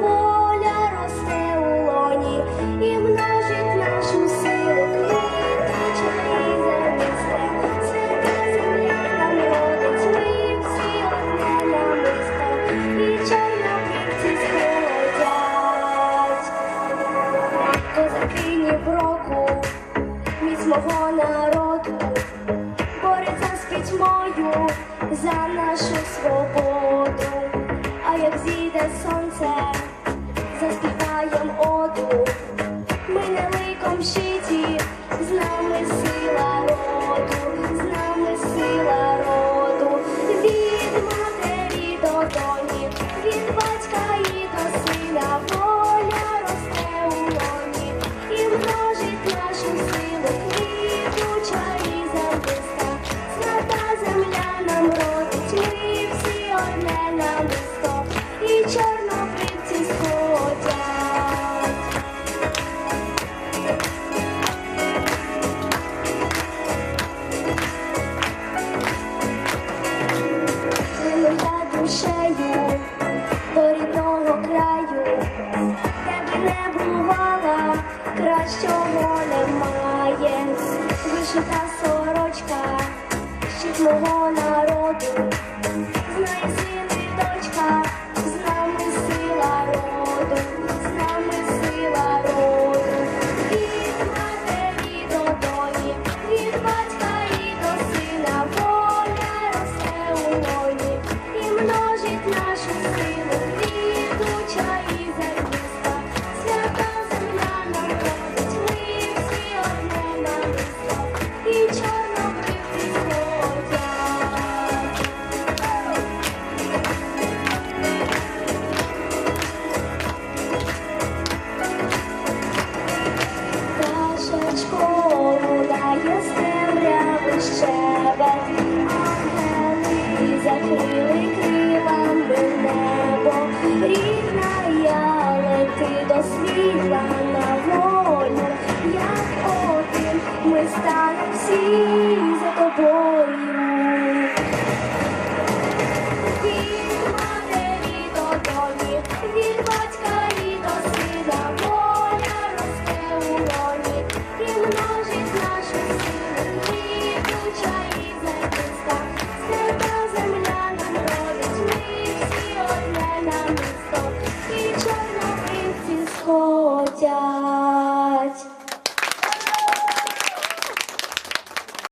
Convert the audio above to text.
воля росте у лоні і множить нашу силу квіточка і заросте. Свята земля нам родить, ми всі одне намисто, і чорно птиці схилетять. Козаки Ніброку, міць мого народу, бореться з пітьмою за нашу свободу. Як зійде сонце, заспіваєм оду, ми не ликом щиті, з нами сила роду, з нами сила роду, від матері до доні, від батька і до сина. не бувала, кращого немає, вишита сорочка, щит. за тобою. Матері до доні, від батька і до сина, воля росте у лоні, і множить нашу і дуча і земля нам всі одне на місто, і чорнобривці сходять.